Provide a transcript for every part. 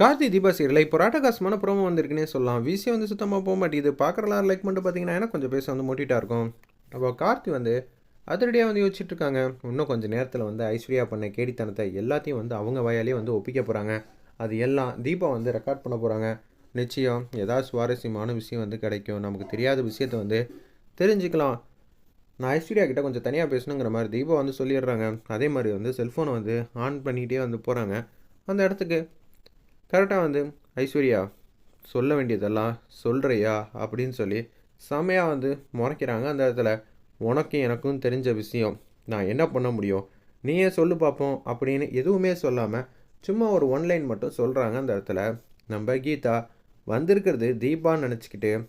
Karthi Deepa serial. இப்போ ராட்டகாசமான promo வந்திருக்குன்னே சொல்லலாம். விசி வந்து சுத்தமாக போக மாட்டேங்குது. பார்க்குறலாம் லைக் பண்ணிட்டு பார்த்தீங்கன்னா கொஞ்சம் பேச வந்து மோட்டிட்டாக இருக்கும். அப்போ கார்த்தி வந்து அதிரடியாக வந்து யோசிச்சுட்டு இருக்காங்க. இன்னும் கொஞ்சம் நேரத்தில் வந்து ஐஸ்வர்யா பண்ண கேடித்தனத்தை எல்லாத்தையும் வந்து அவங்க வயாலே வந்து ஒப்பிக்க போகிறாங்க அது எல்லாம் தீபா வந்து ரெக்கார்ட் பண்ண போகிறாங்க நிச்சயம் ஏதாவது சுவாரஸ்யமான விஷயம் வந்து கிடைக்கும். நமக்கு தெரியாத விஷயத்தை வந்து தெரிஞ்சுக்கலாம். நான் ஐஸ்வர்யா கிட்ட கொஞ்சம் தனியாக பேசணுங்கிற மாதிரி தீபா வந்து சொல்லிடுறாங்க. அதே மாதிரி வந்து செல்ஃபோனை வந்து ஆன் பண்ணிகிட்டே வந்து போகிறாங்க அந்த இடத்துக்கு கரெக்டாக வந்து ஐஸ்வர்யா சொல்ல வேண்டியதெல்லாம் சொல்கிறியா அப்படின்னு சொல்லி செமையாக வந்து முறைக்கிறாங்க. அந்த இடத்துல உனக்கும் எனக்கும் தெரிஞ்ச விஷயம். நான் என்ன பண்ண முடியும்? நீயே சொல்லு பார்ப்போம் அப்படின்னு எதுவுமே சொல்லாமல் சும்மா ஒரு ஒன்லைன் மட்டும் சொல்கிறாங்க அந்த இடத்துல. நம்ம கீதா வந்திருக்கிறது தீபான்னு நினச்சிக்கிட்டு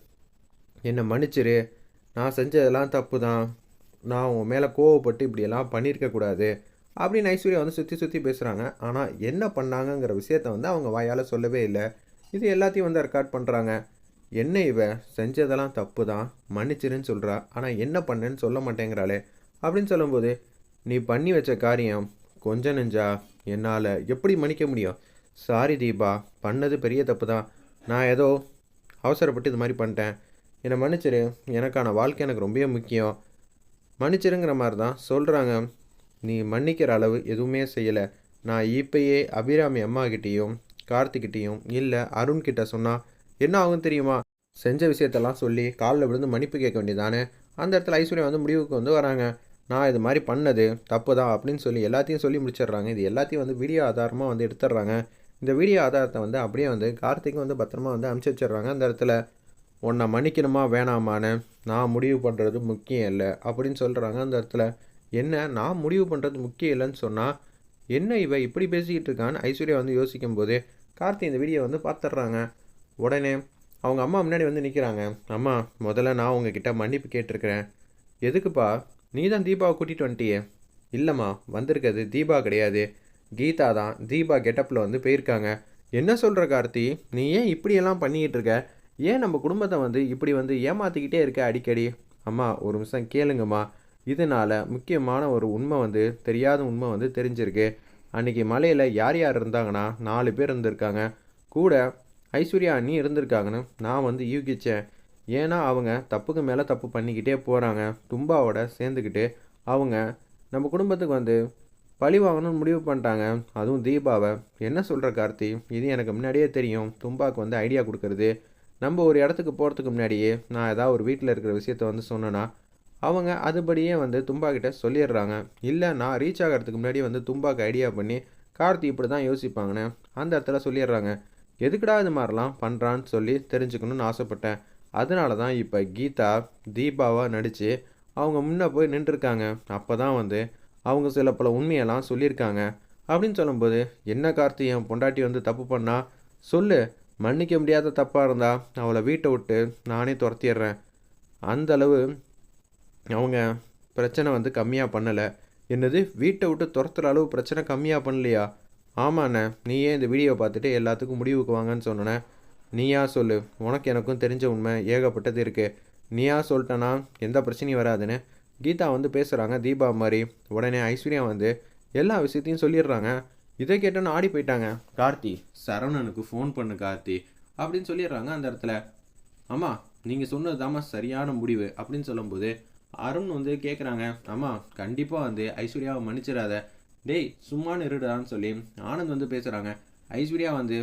என்னை மன்னிச்சிரு. நான் செஞ்சதெல்லாம் தப்பு தான் நான் உன் மேலே கோவப்பட்டு இப்படியெல்லாம் பண்ணியிருக்கக்கூடாது. அப்படின்னு ஐஸ்வர்யா வந்து சுற்றி சுற்றி பேசுகிறாங்க ஆனால் என்ன பண்ணாங்கங்கிற விஷயத்த வந்து அவங்க வாயால் சொல்லவே இல்லை. இது எல்லாத்தையும் வந்து ரெக்கார்ட் பண்ணுறாங்க என்ன இவ? செஞ்சதெல்லாம் தப்பு தான் மன்னிச்சிருன்னு சொல்கிறா ஆனால் என்ன பண்ணேன்னு சொல்ல மாட்டேங்கிறாளே. அப்படின்னு சொல்லும்போது நீ பண்ணி வச்ச காரியம் கொஞ்சம் நெஞ்சா. என்னால் எப்படி மன்னிக்க முடியும்? சாரி தீபா. பண்ணது பெரிய தப்பு தான் நான் ஏதோ அவசரப்பட்டு இது மாதிரி பண்ணிட்டேன். என்னை மன்னிச்சிரு. எனக்கான வாழ்க்கை எனக்கு ரொம்ப முக்கியம். மன்னிச்சிருங்கிற மாதிரி தான் சொல்கிறாங்க நீ மன்னிக்கிற அளவு எதுவுமே செய்யலை. நான் இப்பயே அபிராமி அம்மாக்கிட்டேயும் கார்த்திக்கிட்டேயும் இல்லை அருண்கிட்ட சொன்னால் என்ன ஆகும் தெரியுமா? செஞ்ச விஷயத்தெல்லாம் சொல்லி காலில் விழுந்து மன்னிப்பு கேட்க வேண்டியதானே? அந்த இடத்துல ஐஸ்வர்யா வந்து முடிவுக்கு வந்து வராங்க. நான் இது மாதிரி பண்ணது தப்பு தான் அப்படின்னு சொல்லி எல்லாத்தையும் சொல்லி முடிச்சிடுறாங்க. இது எல்லாத்தையும் வந்து வீடியோ ஆதாரமாக வந்து எடுத்துடுறாங்க. இந்த வீடியோ ஆதாரத்தை வந்து அப்படியே வந்து கார்த்திக்கும் வந்து பத்திரமா வந்து அனுப்பிச்சி வச்சிடுறாங்க அந்த இடத்துல. உன்னை மன்னிக்கணுமா? வேணாமான்னு நான் முடிவு பண்ணுறது முக்கியம் இல்லை அப்படின்னு சொல்கிறாங்க அந்த இடத்துல. என்ன நான் முடிவு பண்ணுறது முக்கியம் இல்லைன்னு சொன்னால் என்ன இவ இப்படி பேசிக்கிட்டு இருக்கான்னு ஐஸ்வர்யா வந்து யோசிக்கும் போது கார்த்தி இந்த வீடியோ வந்து பார்த்துட்றாங்க. உடனே அவங்க அம்மா முன்னாடி வந்து நிற்கிறாங்க அம்மா முதல்ல நான் உங்ககிட்ட மன்னிப்பு கேட்டிருக்கிறேன். எதுக்குப்பா? நீ தான் தீபாவை கூட்டிகிட்டு வந்துட்டியே. இல்லைம்மா வந்திருக்கிறது தீபா கிடையாது. கீதா தான் தீபா கெட்டப்பில் வந்து போயிருக்காங்க. என்ன சொல்கிற கார்த்தி? நீ ஏன் இப்படியெல்லாம் பண்ணிக்கிட்டு இருக்க? ஏன் நம்ம குடும்பத்தை வந்து இப்படி வந்து ஏமாற்றிக்கிட்டே இருக்க அடிக்கடி? அம்மா ஒரு நிமிஷம் கேளுங்கம்மா. இதனால் முக்கியமான ஒரு உண்மை வந்து தெரியாத உண்மை வந்து தெரிஞ்சிருக்கு. அன்றைக்கி மலையில் யார் யார் இருந்தாங்கன்னா நாலு பேர் இருந்திருக்காங்க. கூட ஐஸ்வர்யா அண்ணி இருந்திருக்காங்கன்னு நான் வந்து யூகித்தேன் ஏன்னா அவங்க தப்புக்கு மேலே தப்பு பண்ணிக்கிட்டே போகிறாங்க தும்பாவோட சேர்ந்துக்கிட்டு அவங்க நம்ம குடும்பத்துக்கு வந்து பழி வாங்கணும்னு முடிவு பண்ணிட்டாங்க. அதுவும் தீபாவை. என்ன சொல்கிற கார்த்தி? இது எனக்கு முன்னாடியே தெரியும். தும்பாவுக்கு வந்து ஐடியா கொடுக்கறது. நம்ம ஒரு இடத்துக்கு போகிறதுக்கு முன்னாடியே நான் ஏதாவது ஒரு வீட்டில் இருக்கிற விஷயத்த வந்து சொன்னேன்னா அவங்க அதுபடியே வந்து தும்பா கிட்ட சொல்லிடுறாங்க. இல்லை நான் ரீச் ஆகிறதுக்கு முன்னாடி வந்து தும்பாக்கு ஐடியா பண்ணி கார்த்தி இப்படி தான் யோசிப்பாங்கன்னு அந்த இடத்துல சொல்லிடுறாங்க. எதுக்குடா இது மாதிரிலாம் பண்ணுறான்னு சொல்லி தெரிஞ்சுக்கணும்னு ஆசைப்பட்டேன். அதனால தான் இப்போ கீதா தீபாவாக நடித்து அவங்க முன்னே போய் நின்றுருக்காங்க. அப்போ தான் வந்து அவங்க சில பல உண்மையெல்லாம் சொல்லியிருக்காங்க. அப்படின்னு சொல்லும்போது என்ன கார்த்தி என் பொண்டாட்டி வந்து தப்பு பண்ணா? சொல்லு மன்னிக்க முடியாத தப்பாக இருந்தால் அவளை வீட்டை விட்டு நானே துரத்திடுறேன். அந்த அளவு அவங்க பிரச்சனை வந்து கம்மியாக பண்ணலை. என்னது? வீட்டை விட்டு துரத்துற அளவு பிரச்சனை கம்மியாக பண்ணலையா? ஆமாண்ணே. நீயே இந்த வீடியோவை பார்த்துட்டு எல்லாத்துக்கும் முடிவுக்கு வாங்கன்னு சொன்னேன். நீயா சொல்லு. உனக்கு எனக்கும் தெரிஞ்ச உண்மை ஏகப்பட்டது இருக்குது நீயா சொல்லிட்டேன்னா எந்த பிரச்சனையும் வராதுன்னு. கீதா வந்து பேசுகிறாங்க தீபா மாதிரி. உடனே ஐஸ்வர்யா வந்து எல்லா விஷயத்தையும் சொல்லிடுறாங்க. இதை கேட்டோன்னு ஆடி போயிட்டாங்க. கார்த்தி சரவணனுக்கு ஃபோன் பண்ணு கார்த்தி அப்படின்னு சொல்லிடுறாங்க அந்த இடத்துல. ஆமாம் நீங்கள் சொன்னது தாம்மா சரியான முடிவு அப்படின்னு சொல்லும்போது அருண் வந்து கேட்குறாங்க அம்மா கண்டிப்பாக வந்து ஐஸ்வர்யாவை மன்னிச்சிடாத. டேய் சும்மா நிறுடான்னு சொல்லி ஆனந்த் வந்து பேசுகிறாங்க ஐஸ்வர்யா வந்து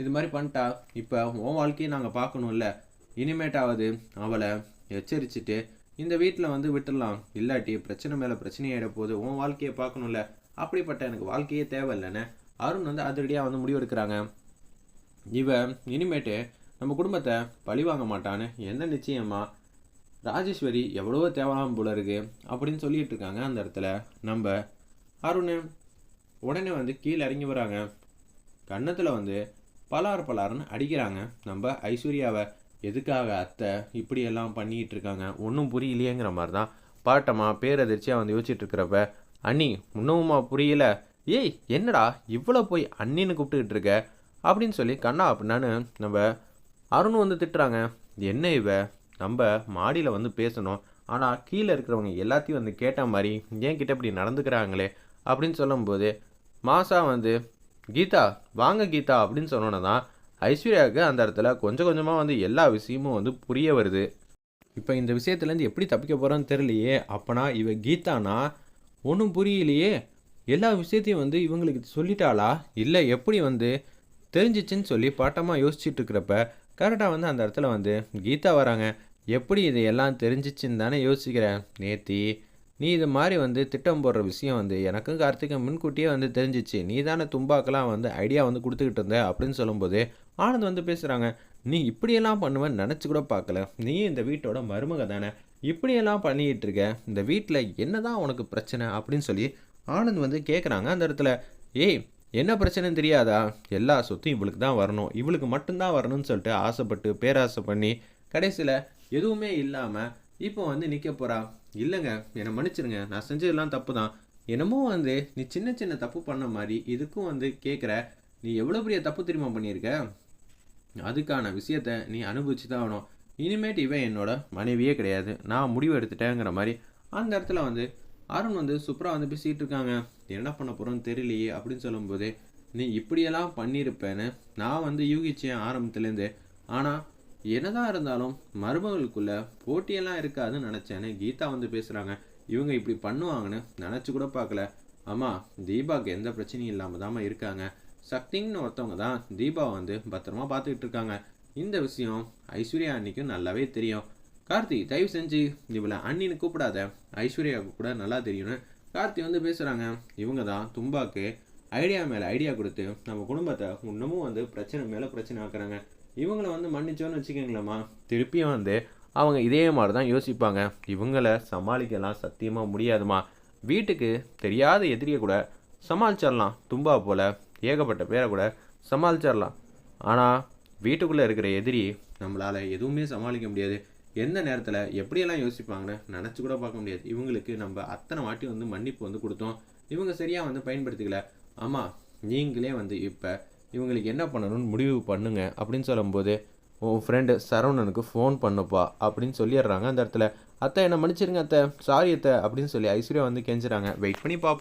இது மாதிரி பண்ணிட்டா இப்போ உன் வாழ்க்கையை நாங்கள் பார்க்கணும்ல. இனிமேட்டாவது அவளை எச்சரிச்சுட்டு இந்த வீட்டில் வந்து விட்டுடலாம். இல்லாட்டி பிரச்சனை மேலே பிரச்சனையாயிட போது உன் வாழ்க்கையை பார்க்கணும்ல. அப்படிப்பட்ட எனக்கு வாழ்க்கையே தேவையில்லைன்னு. அருண் வந்து அதிரடியாக வந்து முடிவெடுக்கிறாங்க. இவன் இனிமேட்டு நம்ம குடும்பத்தை பழி வாங்க மாட்டான்னு எந்த நிச்சயமாக ராஜேஸ்வரி எவ்வளவோ தேவலாம் போல இருக்கு அப்படின்னு சொல்லிட்டு இருக்காங்க அந்த இடத்துல. நம்ம அருண் உடனே வந்து கீழே இறங்கி வராங்க. கன்னத்தில் வந்து பலார் பலார்னு அடிக்கிறாங்க. நம்ம ஐஸ்வர்யாவை எதுக்காக அத்தை இப்படியெல்லாம் பண்ணிகிட்டு இருக்காங்க? ஒன்றும் புரியலையேங்கிற மாதிரி தான் பாட்டம்மா பேரதிர்ச்சியாக வந்து யோசிச்சுட்டு இருக்கிறப்ப அண்ணி இன்னும்மா புரியல? ஏய் என்னடா இவ்வளோ போய் அண்ணின்னு கூப்பிட்டுக்கிட்டு இருக்க? அப்படின்னு சொல்லி கண்ணா அப்படின்னான்னு நம்ம அருண் வந்து திட்டுறாங்க. என்ன இவ? நம்ம மாடியில் வந்து பேசணும். ஆனால் கீழே இருக்கிறவங்க எல்லாத்தையும் வந்து கேட்ட மாதிரி ஏன் கிட்ட இப்படி நடந்துக்கிறாங்களே? அப்படின்னு சொல்லும்போது மாசா வந்து கீதா வாங்க கீதா அப்படின்னு சொன்னோன்னே தான் ஐஸ்வர்யாவுக்கு அந்த இடத்துல கொஞ்சம் கொஞ்சமாக வந்து எல்லா விஷயமும் வந்து புரிய வருது. இப்போ இந்த விஷயத்துலேருந்து எப்படி தப்பிக்க போகிறோன்னு தெரியலையே. அப்போனா இவ கீதானா? ஒன்றும் புரியலையே. எல்லா விஷயத்தையும் வந்து இவங்களுக்கு சொல்லிட்டாளா? இல்லை எப்படி வந்து? தெரிஞ்சிச்சின்னு சொல்லி பாட்டமாக யோசிச்சுட்டு இருக்கிறப்ப கரெக்டாக வந்து அந்த இடத்துல வந்து கீதா வராங்க. எப்படி இது எல்லாம் தெரிஞ்சிச்சுன்னு தானே யோசிக்கிறேன். நேத்தி நீ இது மாதிரி வந்து திட்டம் போடுற விஷயம் வந்து எனக்கும் கார்த்திகை முன்கூட்டியே வந்து தெரிஞ்சிச்சு. நீ தானே தும்பாக்கெல்லாம் வந்து ஐடியா வந்து கொடுத்துக்கிட்டு இருந்த அப்படின்னு சொல்லும்போது ஆனந்த் வந்து பேசுகிறாங்க நீ இப்படியெல்லாம் பண்ணுவேன்னு நினச்சி கூட பார்க்கல. நீ இந்த வீட்டோட மருமக தானே. இப்படியெல்லாம் பண்ணிக்கிட்டு இருக்க. இந்த வீட்டில் என்னதான் உனக்கு பிரச்சனை? அப்படின்னு சொல்லி ஆனந்த் வந்து கேட்குறாங்க அந்த இடத்துல. ஏய் என்ன பிரச்சனைன்னு தெரியாதா? எல்லா சொத்தும் இவளுக்கு தான் வரணும். இவளுக்கு மட்டும்தான் வரணும்னு சொல்லிட்டு ஆசைப்பட்டு பேராசை பண்ணி கடைசியில் எதுவுமே இல்லாமல் இப்போ வந்து நிற்க போகிறா இல்லைங்க என்னை மன்னிச்சிருங்க. நான் செஞ்சதெல்லாம் தப்பு தான் என்னமோ வந்து நீ சின்ன சின்ன தப்பு பண்ண மாதிரி இதுக்கும் வந்து கேட்குற நீ எவ்வளோ பெரிய தப்பு தெரியுமா பண்ணியிருக்க? அதுக்கான விஷயத்த நீ அனுபவிச்சு தான் ஆகணும். இனிமேட்டு இவன் என்னோட மனைவியே கிடையாது. நான் முடிவு எடுத்துட்டேங்கிற மாதிரி அந்த இடத்துல வந்து அருண் வந்து சூப்பராக வந்து பேசிகிட்டு இருக்காங்க. என்ன பண்ண போகிறோன்னு தெரியலையே அப்படின்னு சொல்லும்போது நீ இப்படியெல்லாம் பண்ணியிருப்பேன்னு நான் வந்து யூகிச்சேன் ஆரம்பத்துலேருந்து. ஆனால் என்னதான் இருந்தாலும் மருமகளுக்குள்ள போட்டியெல்லாம் இருக்காதுன்னு நினச்சேன்னு கீதா வந்து பேசுகிறாங்க இவங்க இப்படி பண்ணுவாங்கன்னு நினச்சி கூட பார்க்கல. ஆமாம் தீபாவுக்கு எந்த பிரச்சனையும் இல்லாமல் தாம்மா இருக்காங்க. சக்தின்னு ஒருத்தவங்க தான் தீபா வந்து பத்திரமா பார்த்துக்கிட்டு இருக்காங்க. இந்த விஷயம் ஐஸ்வர்யா அன்னிக்கும் நல்லாவே தெரியும். கார்த்தி தயவு செஞ்சு இவளை அண்ணின்னு கூப்பிடாத. ஐஸ்வர்யாவுக்கு கூட நல்லா தெரியும்னு கார்த்தி வந்து பேசுகிறாங்க இவங்க தான் தும்பாக்கு ஐடியா மேலே ஐடியா கொடுத்து நம்ம குடும்பத்தை இன்னமும் வந்து பிரச்சனை மேலே பிரச்சனை ஆக்குறாங்க. இவங்களை வந்து மன்னிச்சோன்னு வச்சுக்கோங்களேம்மா திருப்பியும் வந்து அவங்க இதே மாதிரி தான் யோசிப்பாங்க. இவங்களை சமாளிக்கலாம் சத்தியமாக முடியாதுமா. வீட்டுக்கு தெரியாத எதிரியை கூட சமாளிச்சிடலாம். தும்பா போல் ஏகப்பட்ட பேரை கூட சமாளிச்சிடலாம். ஆனால் வீட்டுக்குள்ளே இருக்கிற எதிரி நம்மளால் எதுவுமே சமாளிக்க முடியாது. எந்த நேரத்தில் எப்படியெல்லாம் யோசிப்பாங்கன்னு நினச்சி கூட பார்க்க முடியாது. இவங்களுக்கு நம்ம அத்தனை வாட்டி வந்து மன்னிப்பு வந்து கொடுத்தோம். இவங்க சரியாக வந்து பயன்படுத்திக்கல. ஆமாம் நீங்களே வந்து இப்போ இவங்களுக்கு என்ன பண்ணணும்னு முடிவு பண்ணுங்க அப்படின்னு சொல்லும்போது உன் ஃப்ரெண்டு சரவணனுக்கு ஃபோன் பண்ணுப்பா அப்படின்னு சொல்லிடுறாங்க அந்த இடத்துல. அத்தை என்ன மன்னிச்சிருங்க அத்தை. சாரி அத்தை அப்படின்னு சொல்லி ஐஸ்வர்யா வந்து கெஞ்சுறாங்க. வெயிட் பண்ணி பார்ப்போம்